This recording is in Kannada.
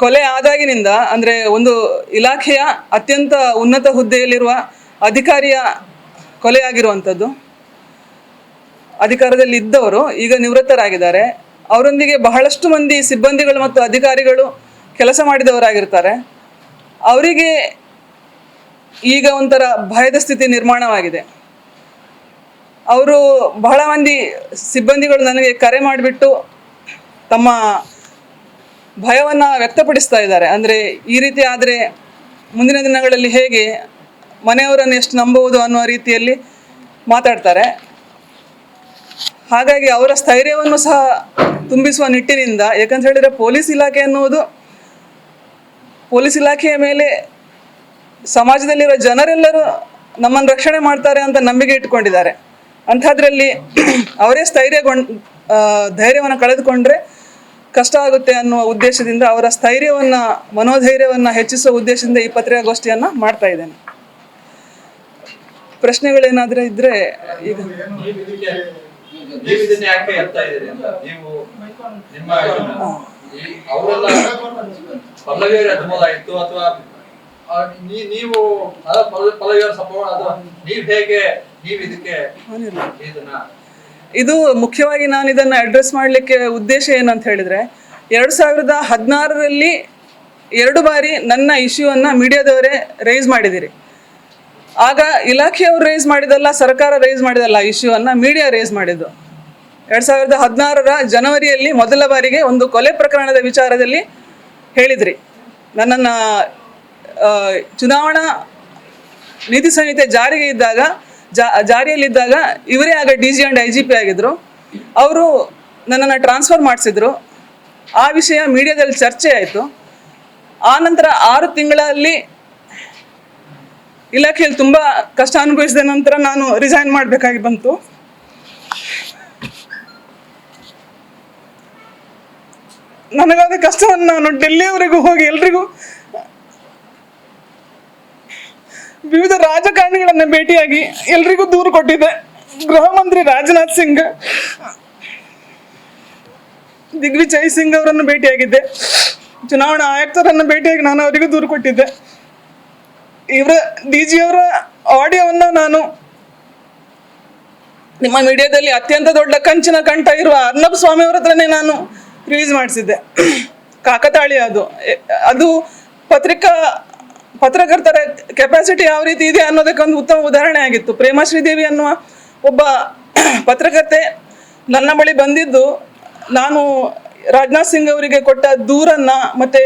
ಕೊಲೆ ಆದಾಗಿನಿಂದ ಅಂದರೆ ಒಂದು ಇಲಾಖೆಯ ಅತ್ಯಂತ ಉನ್ನತ ಹುದ್ದೆಯಲ್ಲಿರುವ ಅಧಿಕಾರಿಯ ಕೊಲೆಯಾಗಿರುವಂಥದ್ದು. ಅಧಿಕಾರದಲ್ಲಿ ಇದ್ದವರು ಈಗ ನಿವೃತ್ತರಾಗಿದ್ದಾರೆ. ಅವರೊಂದಿಗೆ ಬಹಳಷ್ಟು ಮಂದಿ ಸಿಬ್ಬಂದಿಗಳು ಮತ್ತು ಅಧಿಕಾರಿಗಳು ಕೆಲಸ ಮಾಡಿದವರಾಗಿರ್ತಾರೆ. ಅವರಿಗೆ ಈಗ ಒಂಥರ ಭಯದ ಸ್ಥಿತಿ ನಿರ್ಮಾಣವಾಗಿದೆ. ಅವರು ಬಹಳ ಮಂದಿ ಸಿಬ್ಬಂದಿಗಳು ನನಗೆ ಕರೆ ಮಾಡಿಬಿಟ್ಟು ತಮ್ಮ ಭಯವನ್ನು ವ್ಯಕ್ತಪಡಿಸ್ತಾ ಇದ್ದಾರೆ. ಅಂದ್ರೆ ಈ ರೀತಿ ಆದರೆ ಮುಂದಿನ ದಿನಗಳಲ್ಲಿ ಹೇಗೆ ಮನೆಯವರನ್ನು ಎಷ್ಟು ನಂಬುವುದು ಅನ್ನುವ ರೀತಿಯಲ್ಲಿ ಮಾತಾಡ್ತಾರೆ. ಹಾಗಾಗಿ ಅವರ ಸ್ಥೈರ್ಯವನ್ನು ಸಹ ತುಂಬಿಸುವ ನಿಟ್ಟಿನಿಂದ ಯಾಕಂತ ಹೇಳಿದರೆ ಪೊಲೀಸ್ ಇಲಾಖೆ ಅನ್ನುವುದು ಪೊಲೀಸ್ ಇಲಾಖೆಯ ಮೇಲೆ ಸಮಾಜದಲ್ಲಿರೋ ಜನರೆಲ್ಲರೂ ನಮ್ಮನ್ನು ರಕ್ಷಣೆ ಮಾಡ್ತಾರೆ ಅಂತ ನಂಬಿಕೆ ಇಟ್ಕೊಂಡಿದ್ದಾರೆ ಅಂಥದ್ರಲ್ಲಿ ಅವರೇ ಸ್ಥೈರ್ಯಗೊಂಡ್ ಧೈರ್ಯವನ್ನು ಕಳೆದುಕೊಂಡ್ರೆ ಕಷ್ಟ ಆಗುತ್ತೆ ಅನ್ನುವ ಉದ್ದೇಶದಿಂದ ಅವರ ಸ್ಥೈರ್ಯವನ್ನ ಮನೋಧೈರ್ಯವನ್ನ ಹೆಚ್ಚಿಸುವ ಉದ್ದೇಶದಿಂದ ಈ ಪತ್ರಿಕಾಗೋಷ್ಠಿಯನ್ನ ಮಾಡ್ತಾ ಇದ್ದೇನೆ ಪ್ರಶ್ನೆಗಳೇನಾದರೂ ಇದ್ರೆ ಈಗ ನೀವು ಹೇಗೆ ಇದು ಮುಖ್ಯವಾಗಿ ನಾನು ಇದನ್ನು ಅಡ್ರೆಸ್ ಮಾಡಲಿಕ್ಕೆ ಉದ್ದೇಶ ಏನಂತ ಹೇಳಿದರೆ, ಎರಡು ಸಾವಿರದ ಹದಿನಾರರಲ್ಲಿ ಎರಡು ಬಾರಿ ನನ್ನ ಇಶ್ಯೂವನ್ನು ಮೀಡಿಯಾದವರೇ ರೈಸ್ ಮಾಡಿದ್ದೀರಿ. ಆಗ ಇಲಾಖೆಯವರು ರೈಸ್ ಮಾಡಿದಲ್ಲ, ಸರ್ಕಾರ ರೈಸ್ ಮಾಡಿದಲ್ಲ ಇಶ್ಯೂವನ್ನು ಮೀಡಿಯಾ ರೈಸ್ ಮಾಡಿದ್ದು. ಎರಡು ಸಾವಿರದ ಹದಿನಾರರ ಜನವರಿಯಲ್ಲಿ ಮೊದಲ ಬಾರಿಗೆ ಒಂದು ಕೊಲೆ ಪ್ರಕರಣದ ವಿಚಾರದಲ್ಲಿ ಹೇಳಿದ್ರಿ. ನನ್ನನ್ನು ಚುನಾವಣಾ ನೀತಿ ಸಂಹಿತೆ ಜಾರಿಗೆ ಇದ್ದಾಗ ಜಾರಿಯಲ್ಲಿದ್ದಾಗ ಇವರೇ ಆಗ D G and I G P ಆಗಿದ್ದರು ಅವರು ನನ್ನನ್ನು ಟ್ರಾನ್ಸ್ಫರ್ ಮಾಡಿಸಿದ್ರು. ಆ ವಿಷಯ ಮೀಡಿಯಾದಲ್ಲಿ ಚರ್ಚೆ ಆಯಿತು. ಆ ನಂತರ ಆರು ತಿಂಗಳಲ್ಲಿ ಇಲಾಖೆಯಲ್ಲಿ ತುಂಬ ಕಷ್ಟ ಅನುಭವಿಸಿದ ನಂತರ ನಾನು ರಿಸೈನ್ ಮಾಡಬೇಕಾಗಿ ಬಂತು. ನನಗಾದ ಕಷ್ಟವನ್ನು ನಾನು ಡೆಲ್ಲಿಯವರೆಗೂ ಹೋಗಿ ಎಲ್ರಿಗೂ ವಿವಿಧ ರಾಜಕಾರಣಿಗಳನ್ನ ಭೇಟಿಯಾಗಿ ಎಲ್ರಿಗೂ ದೂರು ಕೊಟ್ಟಿದ್ದೆ ಗೃಹ ಮಂತ್ರಿ ರಾಜನಾಥ್ ಸಿಂಗ್, ದಿಗ್ವಿಜಯ್ ಸಿಂಗ್ ಅವರನ್ನು ಭೇಟಿಯಾಗಿದ್ದೆ. ಚುನಾವಣಾ ಆಯುಕ್ತರನ್ನು ಭೇಟಿಯಾಗಿ ನಾನು ಅವರಿಗೂ ದೂರು ಕೊಟ್ಟಿದ್ದೆ. ಇವರ, ಡಿ ಜಿ ಅವರ ಆಡಿಯೋವನ್ನ ನಾನು ನಿಮ್ಮ ಮೀಡಿಯಾದಲ್ಲಿ ಅತ್ಯಂತ ದೊಡ್ಡ ಕಂಚಿನ ಕಂಠ ಇರುವ ಅರ್ನಬ್ ಸ್ವಾಮಿ ಅವರ ಹತ್ರನೇ ನಾನು ರಿಲೀಸ್ ಮಾಡಿಸಿದ್ದೆ. ಕಾಕತಾಳಿ ಅದು. ಅದು ಪತ್ರಿಕಾ ಪತ್ರಕರ್ತರ ಕೆಪಾಸಿಟಿ ಯಾವ ರೀತಿ ಇದೆ ಅನ್ನೋದಕ್ಕೊಂದು ಉತ್ತಮ ಉದಾಹರಣೆ ಆಗಿತ್ತು. ಪ್ರೇಮ ಶ್ರೀದೇವಿ ಅನ್ನುವ ಒಬ್ಬ ಪತ್ರಕರ್ತೆ ನನ್ನ ಬಳಿ ಬಂದಿದ್ದು, ನಾನು ರಾಜನಾಥ್ ಸಿಂಗ್ ಅವರಿಗೆ ಕೊಟ್ಟ ದೂರನ್ನ ಮತ್ತೆ